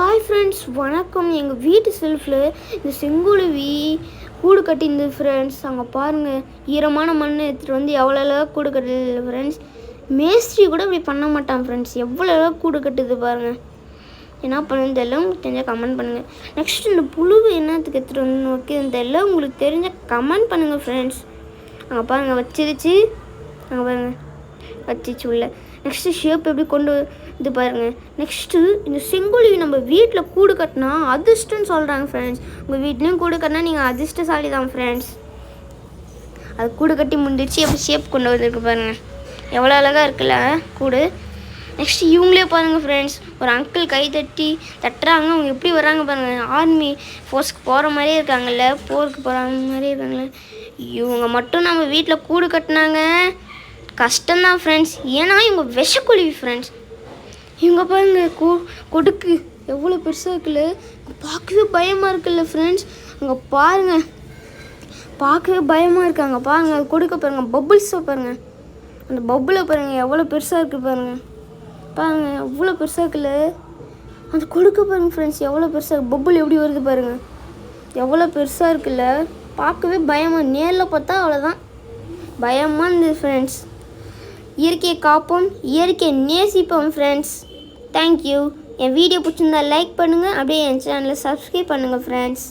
Hi friends வணக்கம். எங்கள் வீட்டு செல்ஃபில் இந்த செங்குருவி கூடு கட்டியிருந்தது ஃப்ரெண்ட்ஸ் அங்கே பாருங்கள் ஈரமான மண் எடுத்துகிட்டு வந்து எவ்வளோ அழகாக கூடு கட்டுது ஃப்ரெண்ட்ஸ் மேஸ்திரி கூட இப்படி பண்ண மாட்டான் ஃப்ரெண்ட்ஸ் எவ்வளோ அளவு கூடு கட்டுது பாருங்கள் என்ன பண்ணுன்னு தெரியல. உங்களுக்கு தெரிஞ்சால் கமெண்ட் பண்ணுங்கள் நெக்ஸ்ட் இந்த புழுவு என்னத்துக்கு எடுத்துகிட்டு வந்து வைக்கிறதுன்னு தெரியல. உங்களுக்கு தெரிஞ்ச கமெண்ட் பண்ணுங்கள் ஃப்ரெண்ட்ஸ் அங்கே பாருங்கள் வச்சிருச்சு. அங்கே பாருங்கள் வச்சிச்சு உள்ள நெக்ஸ்ட்டு ஷேப் எப்படி கொண்டு இது பாருங்கள் நெக்ஸ்ட்டு இந்த செங்கோலி நம்ம வீட்டில் கூடு கட்டினா அதிர்ஷ்டம்னு சொல்கிறாங்க ஃப்ரெண்ட்ஸ் உங்கள் வீட்லேயும் கூடு கட்டினா நீங்கள் அதிர்ஷ்டசாலி தான் ஃப்ரெண்ட்ஸ் அது கூடு கட்டி முடிஞ்சிடுச்சு எப்படி ஷேப் கொண்டு வந்திருக்கு பாருங்கள் எவ்வளோ அழகாக இருக்குல்ல கூடு. நெக்ஸ்ட் இவங்களே பாருங்கள் ஃப்ரெண்ட்ஸ் ஒரு அங்கிள் கை தட்டி தட்டுறாங்க அவங்க எப்படி வராங்க பாருங்கள் ஆர்மி ஃபோர்ஸ்க்கு போகிற மாதிரியே இருக்காங்கல்ல போருக்கு போகிறாங்க மாதிரியே இருக்காங்கல்ல. இவங்க மட்டும் நம்ம வீட்டில் கூடு கட்டினாங்க. கஷ்டம்தான் ஃப்ரெண்ட்ஸ் ஏன்னா இவங்க விஷக்குழிவு ஃப்ரெண்ட்ஸ் இவங்க பாருங்க கொ கொடுக்கு. எவ்வளோ பெருசாக இருக்குல்ல? பார்க்கவே பயமாக இருக்குல்ல ஃப்ரெண்ட்ஸ் அங்கே பாருங்கள் பார்க்கவே பயமாக இருக்காங்க பாருங்க அது கொடுக்க பாருங்கள் பபுள்ஸை பாருங்கள் அந்த பப்புளை பாருங்கள் எவ்வளோ பெருசாக இருக்குது பாருங்கள் பாருங்க எவ்வளோ பெருசாக இருக்குல்ல? அந்த கொடுக்க பாருங்கள் ஃப்ரெண்ட்ஸ் எவ்வளோ பெருசாக பப்புள் எப்படி வருது பாருங்கள் எவ்வளோ பெருசாக இருக்குல்ல? பார்க்கவே பயமாக நேரில் பார்த்தா அவ்வளோதான் பயமாக இருந்தது ஃப்ரெண்ட்ஸ் இயற்கையை காப்போம் இயற்கையை நேசிப்போம் ஃப்ரெண்ட்ஸ் தேங்க்யூ என் வீடியோ பிடிச்சிருந்தா லைக் பண்ணுங்கள் அப்படியே என் சேனலை சப்ஸ்கிரைப் பண்ணுங்கள் ஃப்ரெண்ட்ஸ்